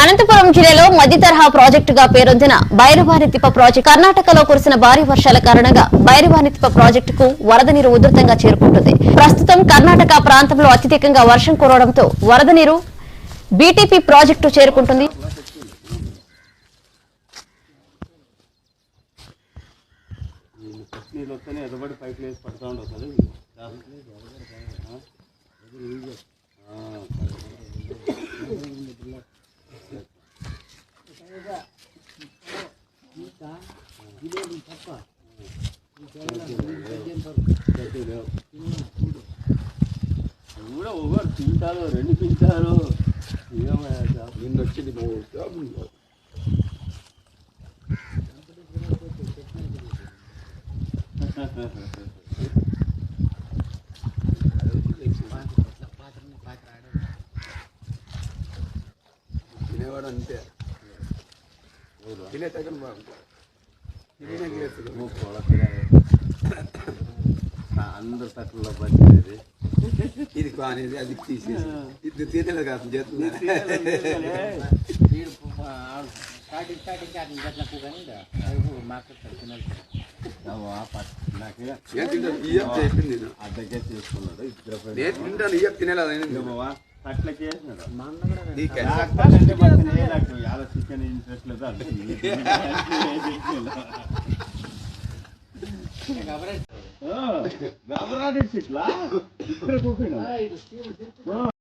అనంతపురం జిల్లాలో మధ్య తరహా ప్రాజెక్టుగా పేరొందిన బైరవానితిప్ప ప్రాజెక్టు కర్ణాటకలో కురిసిన భారీ వర్షాల కారణంగా బైరవానితిప్ప ప్రాజెక్టుకు వరద నీరు ఉధృతంగా చేరుకుంటుంది. ప్రస్తుతం కర్ణాటక ప్రాంతంలో అత్యధికంగా వర్షం కురవడంతో వరద నీరు బీటీపీ ప్రాజెక్టు చేరుకుంటుంది. నీళ్ళు వస్తేనే ఎదబడి పైకి లేసి పడుతూ ఉండవు కదా కూడా ఒకరు తింటారు రెండు తింటారు నిన్న వచ్చింది తినేవాడు అంతే తినే తగ్గను బాగుంటుంది తినే లేదు నువ్వు కొడకలే. ఆ అందరు తక్కువలో పచ్చేది ఇది కానేది అది తీసేసి ఇది తినేది కాదు చేతులు నాకే ఏం తింటాను ఇయ్యం చెప్పింది నేను అద్దకే చేసుకున్నాడు ఇద్దరు నేను తింటాను ఇయ్యం తినేలేదు బావా అట్లా చేసినాడు చికెన్ ఇంట్రెస్ట్ లేదు అంటే గబరాడేసి ఇట్లా ఇక్కడ కూర్చున్నాడు